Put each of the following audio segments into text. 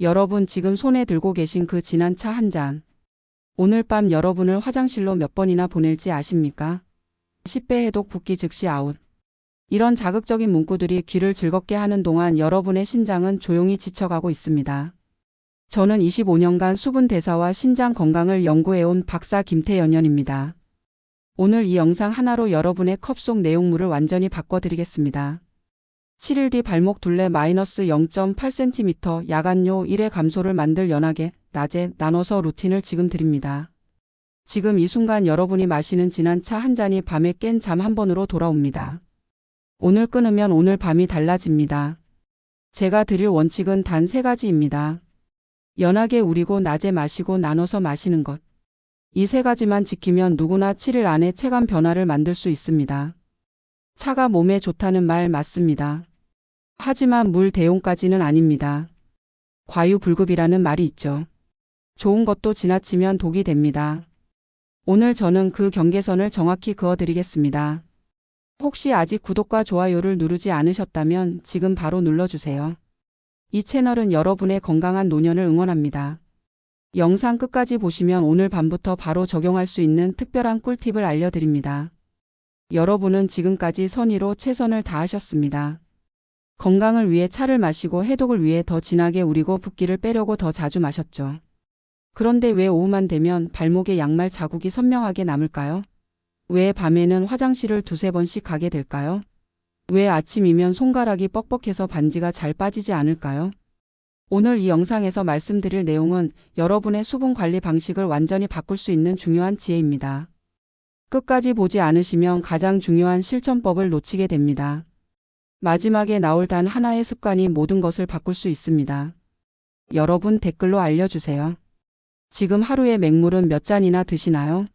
여러분 지금 손에 들고 계신 그 진한 차 한 잔. 오늘 밤 여러분을 화장실로 몇 번이나 보낼지 아십니까? 10배 해독 붓기 즉시 아웃. 이런 자극적인 문구들이 귀를 즐겁게 하는 동안 여러분의 신장은 조용히 지쳐가고 있습니다. 저는 25년간 수분 대사와 신장 건강을 연구해온 박사 김태연연입니다. 오늘 이 영상 하나로 여러분의 컵 속 내용물을 완전히 바꿔드리겠습니다. 7일 뒤 발목 둘레 마이너스 0.8cm 야간요 1회 감소를 만들 연하게 낮에 나눠서 루틴을 지금 드립니다. 지금 이 순간 여러분이 마시는 진한 차 한 잔이 밤에 깬 잠 한 번으로 돌아옵니다. 오늘 끊으면 오늘 밤이 달라집니다. 제가 드릴 원칙은 단 세 가지입니다. 연하게 우리고 낮에 마시고 나눠서 마시는 것. 이 세 가지만 지키면 누구나 7일 안에 체감 변화를 만들 수 있습니다. 차가 몸에 좋다는 말 맞습니다. 하지만 물 대용까지는 아닙니다. 과유불급이라는 말이 있죠. 좋은 것도 지나치면 독이 됩니다. 오늘 저는 그 경계선을 정확히 그어드리겠습니다. 혹시 아직 구독과 좋아요를 누르지 않으셨다면 지금 바로 눌러주세요. 이 채널은 여러분의 건강한 노년을 응원합니다. 영상 끝까지 보시면 오늘 밤부터 바로 적용할 수 있는 특별한 꿀팁을 알려드립니다. 여러분은 지금까지 선의로 최선을 다하셨습니다. 건강을 위해 차를 마시고 해독을 위해 더 진하게 우리고 붓기를 빼려고 더 자주 마셨죠. 그런데 왜 오후만 되면 발목에 양말 자국이 선명하게 남을까요? 왜 밤에는 화장실을 두세 번씩 가게 될까요? 왜 아침이면 손가락이 뻑뻑해서 반지가 잘 빠지지 않을까요? 오늘 이 영상에서 말씀드릴 내용은 여러분의 수분 관리 방식을 완전히 바꿀 수 있는 중요한 지혜입니다. 끝까지 보지 않으시면 가장 중요한 실천법을 놓치게 됩니다. 마지막에 나올 단 하나의 습관이 모든 것을 바꿀 수 있습니다. 여러분 댓글로 알려주세요. 지금 하루에 맹물은 몇 잔이나 드시나요?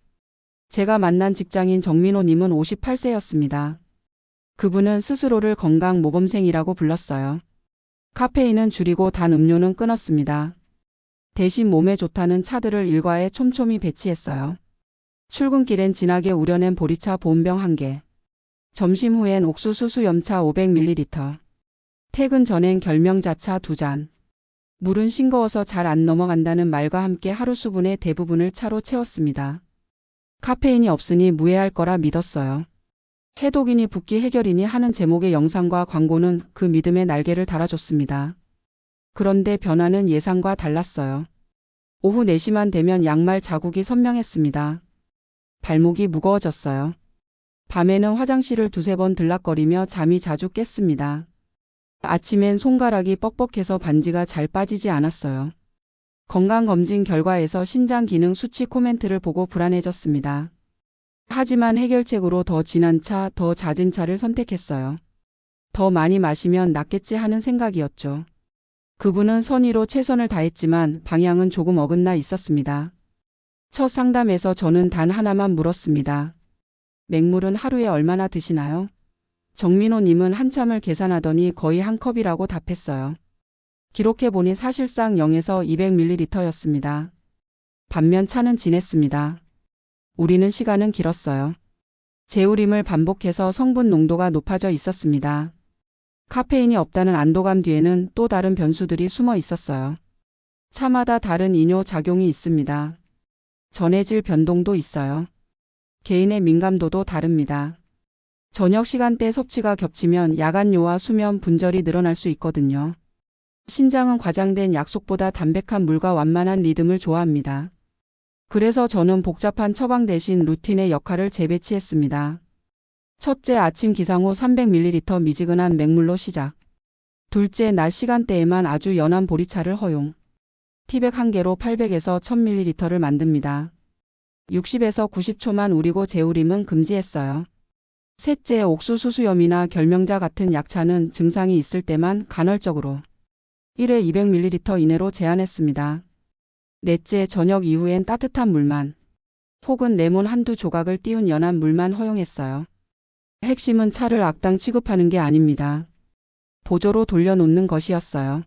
제가 만난 직장인 정민호님은 58세였습니다. 그분은 스스로를 건강 모범생이라고 불렀어요. 카페인은 줄이고 단 음료는 끊었습니다. 대신 몸에 좋다는 차들을 일과에 촘촘히 배치했어요. 출근길엔 진하게 우려낸 보리차 보온병 1개. 점심 후엔 옥수수 수염차 500ml. 퇴근 전엔 결명자차 2잔. 물은 싱거워서 잘 안 넘어간다는 말과 함께 하루 수분의 대부분을 차로 채웠습니다. 카페인이 없으니 무해할 거라 믿었어요. 해독이니 붓기 해결이니 하는 제목의 영상과 광고는 그 믿음의 날개를 달아줬습니다. 그런데 변화는 예상과 달랐어요. 오후 4시만 되면 양말 자국이 선명했습니다. 발목이 무거워졌어요. 밤에는 화장실을 두세 번 들락거리며 잠이 자주 깼습니다. 아침엔 손가락이 뻑뻑해서 반지가 잘 빠지지 않았어요. 건강검진 결과에서 신장 기능 수치 코멘트를 보고 불안해졌습니다. 하지만 해결책으로 더 진한 차, 더 잦은 차를 선택했어요. 더 많이 마시면 낫겠지 하는 생각이었죠. 그분은 선의로 최선을 다했지만 방향은 조금 어긋나 있었습니다. 첫 상담에서 저는 단 하나만 물었습니다. 맹물은 하루에 얼마나 드시나요? 정민호님은 한참을 계산하더니 거의 한 컵이라고 답했어요. 기록해보니 사실상 0에서 200ml였습니다. 반면 차는 진했습니다. 우리는 시간은 길었어요. 재우림을 반복해서 성분 농도가 높아져 있었습니다. 카페인이 없다는 안도감 뒤에는 또 다른 변수들이 숨어 있었어요. 차마다 다른 이뇨 작용이 있습니다. 전해질 변동도 있어요. 개인의 민감도도 다릅니다. 저녁 시간대 섭취가 겹치면 야간요와 수면 분절이 늘어날 수 있거든요. 신장은 과장된 약속보다 담백한 물과 완만한 리듬을 좋아합니다. 그래서 저는 복잡한 처방 대신 루틴의 역할을 재배치했습니다. 첫째 아침 기상 후 300ml 미지근한 맹물로 시작. 둘째 낮 시간대에만 아주 연한 보리차를 허용. 티백 1개로 800에서 1000ml를 만듭니다. 60에서 90초만 우리고 재우림은 금지했어요. 셋째 옥수수 수염이나 결명자 같은 약차는 증상이 있을 때만 간헐적으로 1회 200ml 이내로 제한했습니다. 넷째 저녁 이후엔 따뜻한 물만 혹은 레몬 한두 조각을 띄운 연한 물만 허용했어요. 핵심은 차를 악당 취급하는 게 아닙니다. 보조로 돌려놓는 것이었어요.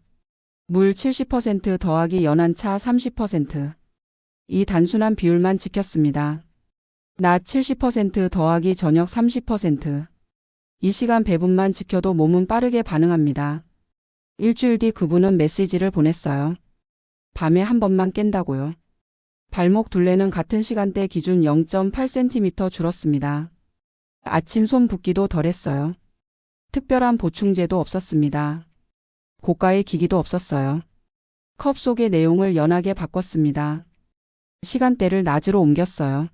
물 70% 더하기 연한 차 30%. 이 단순한 비율만 지켰습니다. 낮 70% 더하기 저녁 30%. 이 시간 배분만 지켜도 몸은 빠르게 반응합니다. 일주일 뒤 그분은 메시지를 보냈어요. 밤에 한 번만 깬다고요. 발목 둘레는 같은 시간대 기준 0.8cm 줄었습니다. 아침 손 붓기도 덜했어요. 특별한 보충제도 없었습니다. 고가의 기기도 없었어요. 컵 속의 내용을 연하게 바꿨습니다. 시간대를 낮으로 옮겼어요.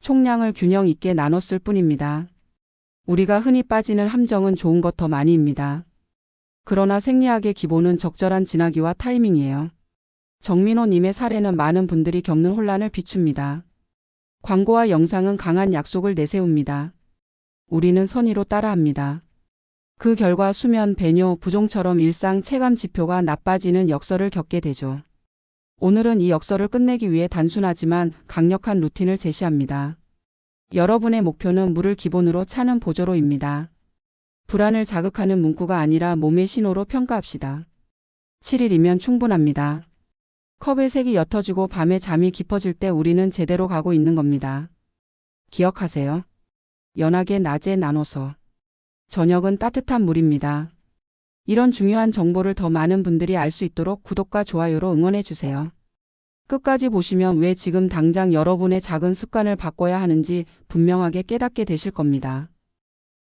총량을 균형 있게 나눴을 뿐입니다. 우리가 흔히 빠지는 함정은 좋은 것 더 많이입니다. 그러나 생리학의 기본은 적절한 진화기와 타이밍이에요. 정민호님의 사례는 많은 분들이 겪는 혼란을 비춥니다. 광고와 영상은 강한 약속을 내세웁니다. 우리는 선의로 따라합니다. 그 결과 수면, 배뇨, 부종처럼 일상 체감 지표가 나빠지는 역설을 겪게 되죠. 오늘은 이 역설을 끝내기 위해 단순하지만 강력한 루틴을 제시합니다. 여러분의 목표는 물을 기본으로 차는 보조로입니다. 불안을 자극하는 문구가 아니라 몸의 신호로 평가합시다. 7일이면 충분합니다. 컵의 색이 옅어지고 밤에 잠이 깊어질 때 우리는 제대로 가고 있는 겁니다. 기억하세요. 연하게 낮에 나눠서. 저녁은 따뜻한 물입니다. 이런 중요한 정보를 더 많은 분들이 알 수 있도록 구독과 좋아요로 응원해 주세요. 끝까지 보시면 왜 지금 당장 여러분의 작은 습관을 바꿔야 하는지 분명하게 깨닫게 되실 겁니다.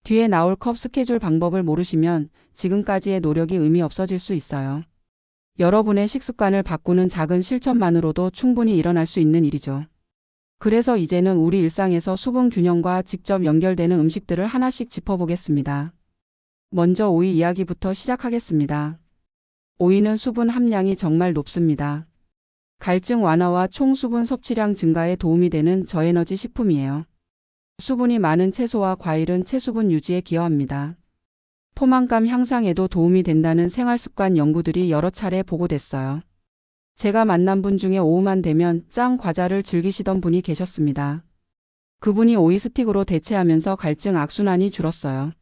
뒤에 나올 컵 스케줄 방법을 모르시면 지금까지의 노력이 의미 없어질 수 있어요. 여러분의 식습관을 바꾸는 작은 실천만으로도 충분히 일어날 수 있는 일이죠. 그래서 이제는 우리 일상에서 수분 균형과 직접 연결되는 음식들을 하나씩 짚어보겠습니다. 먼저 오이 이야기부터 시작하겠습니다. 오이는 수분 함량이 정말 높습니다. 갈증 완화와 총 수분 섭취량 증가에 도움이 되는 저에너지 식품이에요. 수분이 많은 채소와 과일은 체수분 유지에 기여합니다. 포만감 향상에도 도움이 된다는 생활습관 연구들이 여러 차례 보고됐어요. 제가 만난 분 중에 오후만 되면 짱 과자를 즐기시던 분이 계셨습니다. 그분이 오이 스틱으로 대체하면서 갈증 악순환이 줄었어요.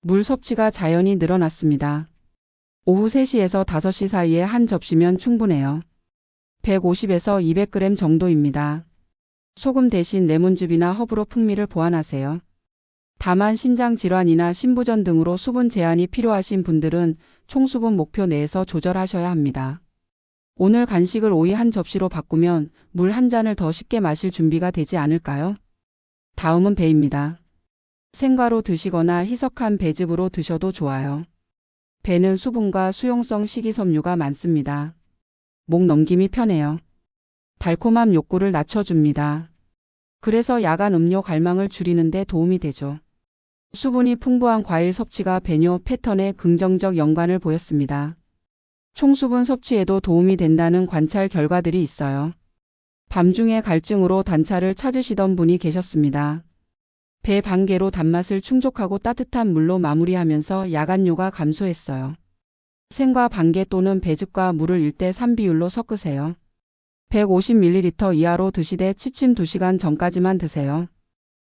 물 섭취가 자연히 늘어났습니다. 오후 3시에서 5시 사이에 한 접시면 충분해요. 150에서 200g 정도입니다. 소금 대신 레몬즙이나 허브로 풍미를 보완하세요. 다만 신장 질환이나 신부전 등으로 수분 제한이 필요하신 분들은 총수분 목표 내에서 조절하셔야 합니다. 오늘 간식을 오이 한 접시로 바꾸면 물 한 잔을 더 쉽게 마실 준비가 되지 않을까요? 다음은 배입니다. 생과로 드시거나 희석한 배즙으로 드셔도 좋아요. 배는 수분과 수용성 식이섬유가 많습니다. 목 넘김이 편해요. 달콤함 욕구를 낮춰줍니다. 그래서 야간 음료 갈망을 줄이는 데 도움이 되죠. 수분이 풍부한 과일 섭취가 배뇨 패턴에 긍정적 연관을 보였습니다. 총수분 섭취에도 도움이 된다는 관찰 결과들이 있어요. 밤중에 갈증으로 단차를 찾으시던 분이 계셨습니다. 배 반개로 단맛을 충족하고 따뜻한 물로 마무리하면서 야간요가 감소했어요. 생과 반개 또는 배즙과 물을 1대 3 비율로 섞으세요. 150ml 이하로 드시되 취침 2시간 전까지만 드세요.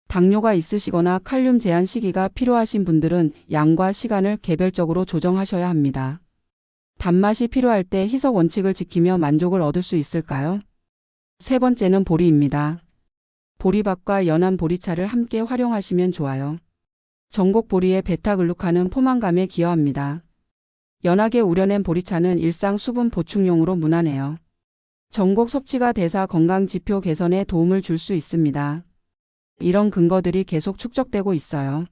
당뇨가 있으시거나 칼륨 제한 시기가 필요하신 분들은 양과 시간을 개별적으로 조정하셔야 합니다. 단맛이 필요할 때 희석 원칙을 지키며 만족을 얻을 수 있을까요? 세 번째는 보리입니다. 보리밥과 연한 보리차를 함께 활용하시면 좋아요. 전곡 보리의 베타글루칸은 포만감에 기여합니다. 연하게 우려낸 보리차는 일상 수분 보충용으로 무난해요. 전곡 섭취가 대사 건강 지표 개선에 도움을 줄 수 있습니다. 이런 근거들이 계속 축적되고 있어요.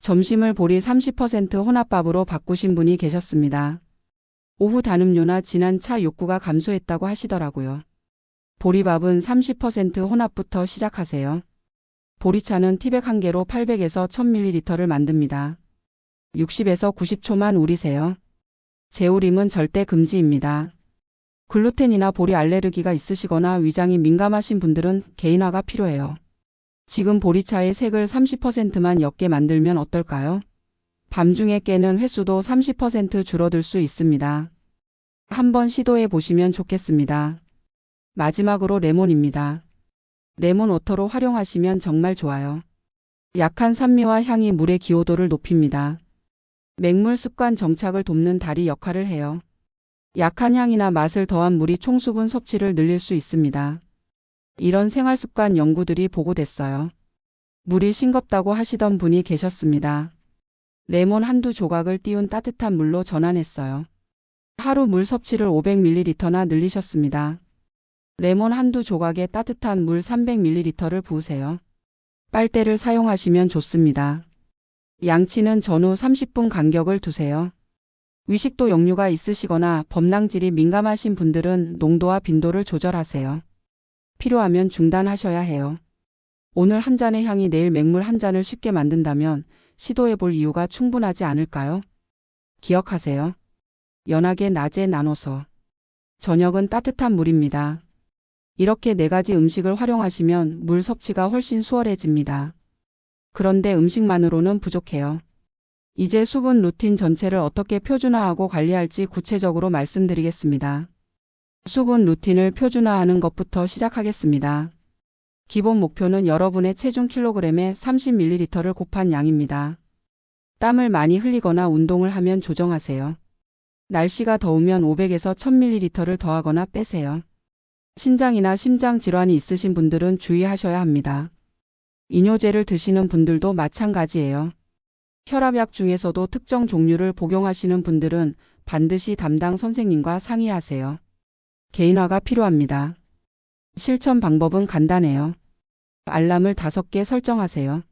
점심을 보리 30% 혼합밥으로 바꾸신 분이 계셨습니다. 오후 단음료나 진한 차 욕구가 감소했다고 하시더라고요. 보리밥은 30% 혼합부터 시작하세요. 보리차는 티백 한 개로 800에서 1000ml를 만듭니다. 60에서 90초만 우리세요. 재우림은 절대 금지입니다. 글루텐이나 보리 알레르기가 있으시거나 위장이 민감하신 분들은 개인화가 필요해요. 지금 보리차의 색을 30%만 옅게 만들면 어떨까요? 밤중에 깨는 횟수도 30% 줄어들 수 있습니다. 한번 시도해 보시면 좋겠습니다. 마지막으로 레몬입니다. 레몬 워터로 활용하시면 정말 좋아요. 약한 산미와 향이 물의 기호도를 높입니다. 맹물 습관 정착을 돕는 다리 역할을 해요. 약한 향이나 맛을 더한 물이 총수분 섭취를 늘릴 수 있습니다. 이런 생활 습관 연구들이 보고됐어요. 물이 싱겁다고 하시던 분이 계셨습니다. 레몬 한두 조각을 띄운 따뜻한 물로 전환했어요. 하루 물 섭취를 500ml나 늘리셨습니다. 레몬 한두 조각에 따뜻한 물 300ml를 부으세요. 빨대를 사용하시면 좋습니다. 양치는 전후 30분 간격을 두세요. 위식도 역류가 있으시거나 범랑질이 민감하신 분들은 농도와 빈도를 조절하세요. 필요하면 중단하셔야 해요. 오늘 한 잔의 향이 내일 맹물 한 잔을 쉽게 만든다면 시도해 볼 이유가 충분하지 않을까요? 기억하세요. 연하게 낮에 나눠서. 저녁은 따뜻한 물입니다. 이렇게 네 가지 음식을 활용하시면 물 섭취가 훨씬 수월해집니다. 그런데 음식만으로는 부족해요. 이제 수분 루틴 전체를 어떻게 표준화하고 관리할지 구체적으로 말씀드리겠습니다. 수분 루틴을 표준화하는 것부터 시작하겠습니다. 기본 목표는 여러분의 체중 킬로그램에 30ml를 곱한 양입니다. 땀을 많이 흘리거나 운동을 하면 조정하세요. 날씨가 더우면 500에서 1000ml를 더하거나 빼세요. 신장이나 심장 질환이 있으신 분들은 주의하셔야 합니다. 이뇨제를 드시는 분들도 마찬가지예요. 혈압약 중에서도 특정 종류를 복용하시는 분들은 반드시 담당 선생님과 상의하세요. 개인화가 필요합니다. 실천 방법은 간단해요. 알람을 5개 설정하세요.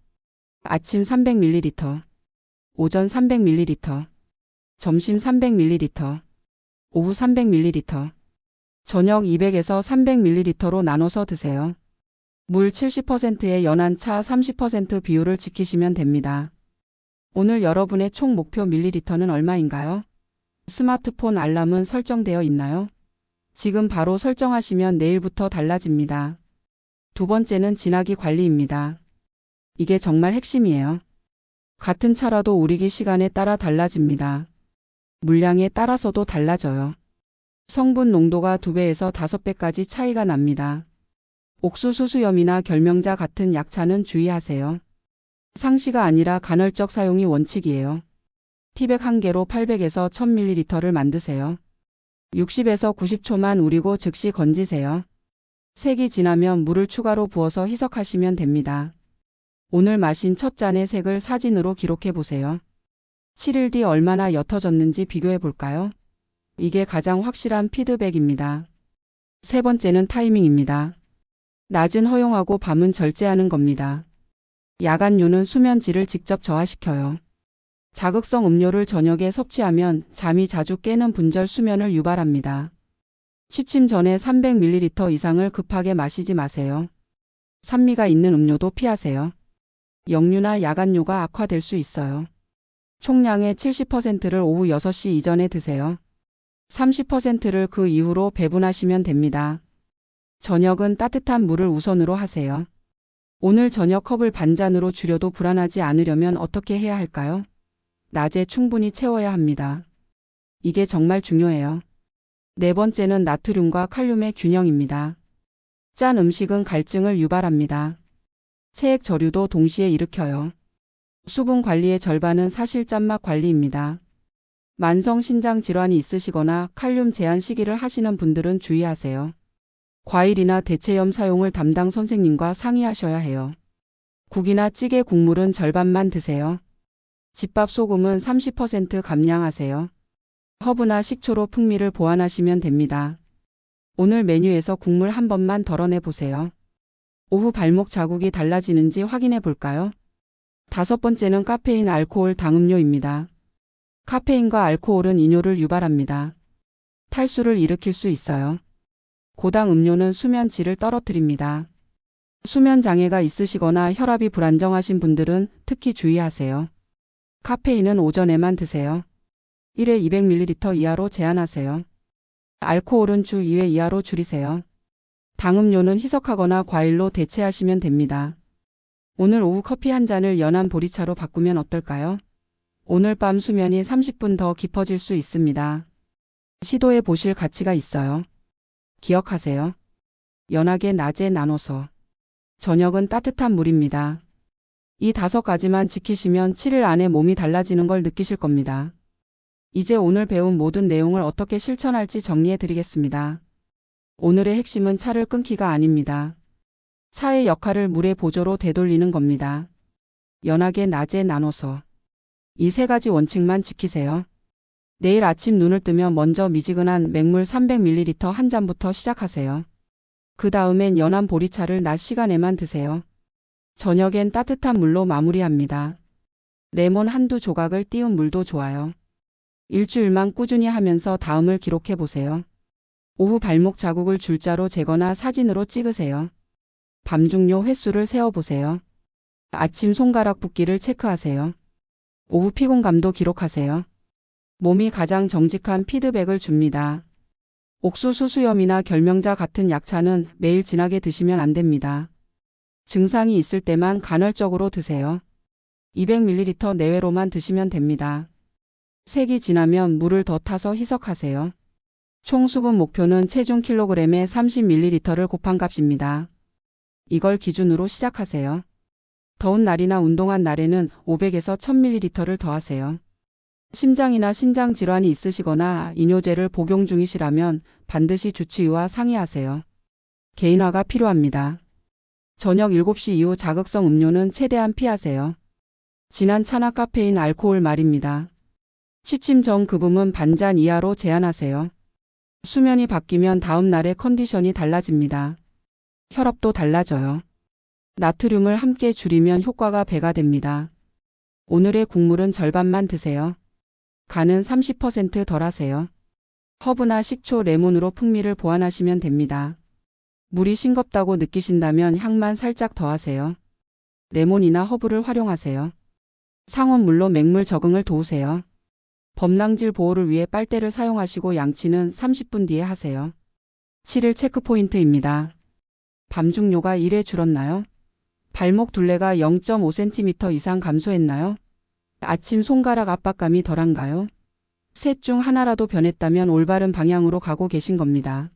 아침 300ml, 오전 300ml, 점심 300ml, 오후 300ml, 저녁 200에서 300ml로 나눠서 드세요. 물 70%의 연한 차 30% 비율을 지키시면 됩니다. 오늘 여러분의 총 목표 밀리리터는 얼마인가요? 스마트폰 알람은 설정되어 있나요? 지금 바로 설정하시면 내일부터 달라집니다. 두 번째는 진하기 관리입니다. 이게 정말 핵심이에요. 같은 차라도 우리기 시간에 따라 달라집니다. 물량에 따라서도 달라져요. 성분 농도가 2배에서 5배까지 차이가 납니다. 옥수수수염이나 결명자 같은 약차는 주의하세요. 상시가 아니라 간헐적 사용이 원칙이에요. 티백 한 개로 800에서 1000ml를 만드세요. 60에서 90초만 우리고 즉시 건지세요. 색이 진하면 물을 추가로 부어서 희석하시면 됩니다. 오늘 마신 첫 잔의 색을 사진으로 기록해 보세요. 7일 뒤 얼마나 옅어졌는지 비교해 볼까요? 이게 가장 확실한 피드백입니다. 세 번째는 타이밍입니다. 낮은 허용하고 밤은 절제하는 겁니다. 야간류는 수면 질을 직접 저하시켜요. 자극성 음료를 저녁에 섭취하면 잠이 자주 깨는 분절 수면을 유발합니다. 취침 전에 300ml 이상을 급하게 마시지 마세요. 산미가 있는 음료도 피하세요. 역류나 야간류가 악화될 수 있어요. 총량의 70%를 오후 6시 이전에 드세요. 30%를 그 이후로 배분하시면 됩니다. 저녁은 따뜻한 물을 우선으로 하세요. 오늘 저녁 컵을 반잔으로 줄여도 불안하지 않으려면 어떻게 해야 할까요? 낮에 충분히 채워야 합니다. 이게 정말 중요해요. 네 번째는 나트륨과 칼륨의 균형입니다. 짠 음식은 갈증을 유발합니다. 체액 저류도 동시에 일으켜요. 수분 관리의 절반은 사실 짠맛 관리입니다. 만성 신장 질환이 있으시거나 칼륨 제한 시기를 하시는 분들은 주의하세요. 과일이나 대체염 사용을 담당 선생님과 상의하셔야 해요. 국이나 찌개 국물은 절반만 드세요. 집밥 소금은 30% 감량하세요. 허브나 식초로 풍미를 보완하시면 됩니다. 오늘 메뉴에서 국물 한 번만 덜어내 보세요. 오후 발목 자국이 달라지는지 확인해 볼까요? 다섯 번째는 카페인 알코올 당음료입니다. 카페인과 알코올은 이뇨를 유발합니다. 탈수를 일으킬 수 있어요. 고당 음료는 수면 질을 떨어뜨립니다. 수면 장애가 있으시거나 혈압이 불안정하신 분들은 특히 주의하세요. 카페인은 오전에만 드세요. 1회 200ml 이하로 제한하세요. 알코올은 주 2회 이하로 줄이세요. 당음료는 희석하거나 과일로 대체하시면 됩니다. 오늘 오후 커피 한 잔을 연한 보리차로 바꾸면 어떨까요? 오늘 밤 수면이 30분 더 깊어질 수 있습니다. 시도해 보실 가치가 있어요. 기억하세요. 연하게 낮에 나눠서. 저녁은 따뜻한 물입니다. 이 다섯 가지만 지키시면 7일 안에 몸이 달라지는 걸 느끼실 겁니다. 이제 오늘 배운 모든 내용을 어떻게 실천할지 정리해 드리겠습니다. 오늘의 핵심은 차를 끊기가 아닙니다. 차의 역할을 물의 보조로 되돌리는 겁니다. 연하게 낮에 나눠서. 이 세 가지 원칙만 지키세요. 내일 아침 눈을 뜨면 먼저 미지근한 맹물 300ml 한 잔부터 시작하세요. 그 다음엔 연한 보리차를 낮 시간에만 드세요. 저녁엔 따뜻한 물로 마무리합니다. 레몬 한두 조각을 띄운 물도 좋아요. 일주일만 꾸준히 하면서 다음을 기록해 보세요. 오후 발목 자국을 줄자로 재거나 사진으로 찍으세요. 밤 중요 횟수를 세어보세요. 아침 손가락 붓기를 체크하세요. 오후 피곤감도 기록하세요. 몸이 가장 정직한 피드백을 줍니다. 옥수수 수염이나 결명자 같은 약차는 매일 진하게 드시면 안 됩니다. 증상이 있을 때만 간헐적으로 드세요. 200ml 내외로만 드시면 됩니다. 색이 진하면 물을 더 타서 희석하세요. 총 수분 목표는 체중 킬로그램에 30ml를 곱한 값입니다. 이걸 기준으로 시작하세요. 더운 날이나 운동한 날에는 500에서 1000ml를 더하세요. 심장이나 신장 질환이 있으시거나 이뇨제를 복용 중이시라면 반드시 주치의와 상의하세요. 개인화가 필요합니다. 저녁 7시 이후 자극성 음료는 최대한 피하세요. 진한 차나 카페인 알코올 말입니다. 취침 전 급음은 반잔 이하로 제한하세요. 수면이 바뀌면 다음 날의 컨디션이 달라집니다. 혈압도 달라져요. 나트륨을 함께 줄이면 효과가 배가 됩니다. 오늘의 국물은 절반만 드세요. 간은 30%덜 하세요. 허브나 식초, 레몬으로 풍미를 보완하시면 됩니다. 물이 싱겁다고 느끼신다면 향만 살짝 더하세요. 레몬이나 허브를 활용하세요. 상온물로 맹물 적응을 도우세요. 범랑질 보호를 위해 빨대를 사용하시고 양치는 30분 뒤에 하세요. 7일 체크포인트입니다. 밤중요가 1회 줄었나요? 발목 둘레가 0.5cm 이상 감소했나요? 아침 손가락 압박감이 덜한가요? 셋 중 하나라도 변했다면 올바른 방향으로 가고 계신 겁니다.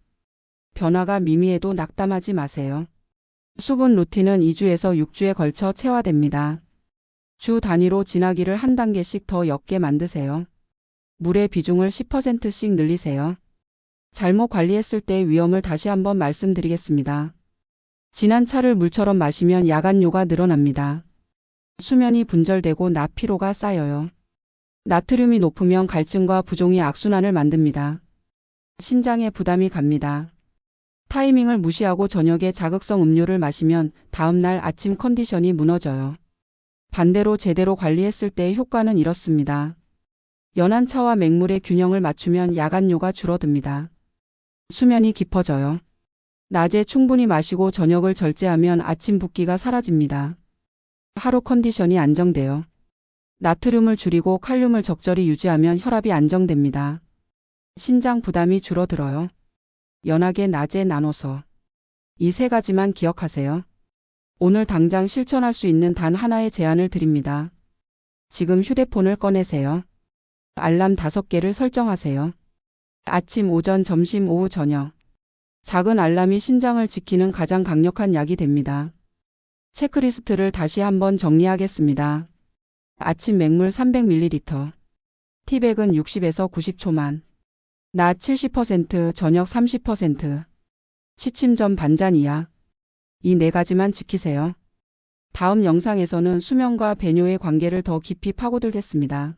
변화가 미미해도 낙담하지 마세요. 수분 루틴은 2주에서 6주에 걸쳐 체화됩니다. 주 단위로 지나기를 한 단계씩 더 옅게 만드세요. 물의 비중을 10%씩 늘리세요. 잘못 관리했을 때의 위험을 다시 한번 말씀드리겠습니다. 진한 차를 물처럼 마시면 야간요가 늘어납니다. 수면이 분절되고 낮 피로가 쌓여요. 나트륨이 높으면 갈증과 부종이 악순환을 만듭니다. 신장에 부담이 갑니다. 타이밍을 무시하고 저녁에 자극성 음료를 마시면 다음날 아침 컨디션이 무너져요. 반대로 제대로 관리했을 때의 효과는 이렇습니다. 연한 차와 맹물의 균형을 맞추면 야간요가 줄어듭니다. 수면이 깊어져요. 낮에 충분히 마시고 저녁을 절제하면 아침 붓기가 사라집니다. 하루 컨디션이 안정돼요. 나트륨을 줄이고 칼륨을 적절히 유지하면 혈압이 안정됩니다. 신장 부담이 줄어들어요. 연하게 낮에 나눠서. 이 세 가지만 기억하세요. 오늘 당장 실천할 수 있는 단 하나의 제안을 드립니다. 지금 휴대폰을 꺼내세요. 알람 5개를 설정하세요. 아침, 오전, 점심, 오후, 저녁. 작은 알람이 신장을 지키는 가장 강력한 약이 됩니다. 체크리스트를 다시 한번 정리하겠습니다. 아침 맹물 300ml. 티백은 60에서 90초만. 낮 70%, 저녁 30%. 취침 전 반잔 이하. 이 네 가지만 지키세요. 다음 영상에서는 수면과 배뇨의 관계를 더 깊이 파고들겠습니다.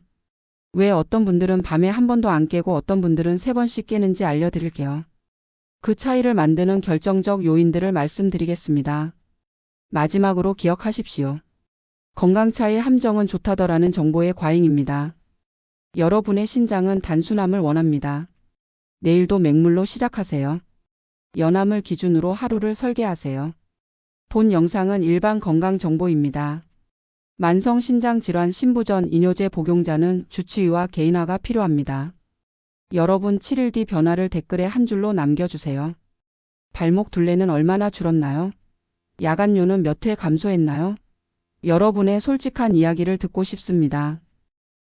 왜 어떤 분들은 밤에 한 번도 안 깨고 어떤 분들은 세 번씩 깨는지 알려드릴게요. 그 차이를 만드는 결정적 요인들을 말씀드리겠습니다. 마지막으로 기억하십시오. 건강차의 함정은 좋다더라는 정보의 과잉입니다. 여러분의 신장은 단순함을 원합니다. 내일도 맹물로 시작하세요. 연함을 기준으로 하루를 설계하세요. 본 영상은 일반 건강 정보입니다. 만성 신장 질환 신부전 이뇨제 복용자는 주치의와 개인화가 필요합니다. 여러분 7일 뒤 변화를 댓글에 한 줄로 남겨주세요. 발목 둘레는 얼마나 줄었나요? 야간요는 몇 회 감소했나요? 여러분의 솔직한 이야기를 듣고 싶습니다.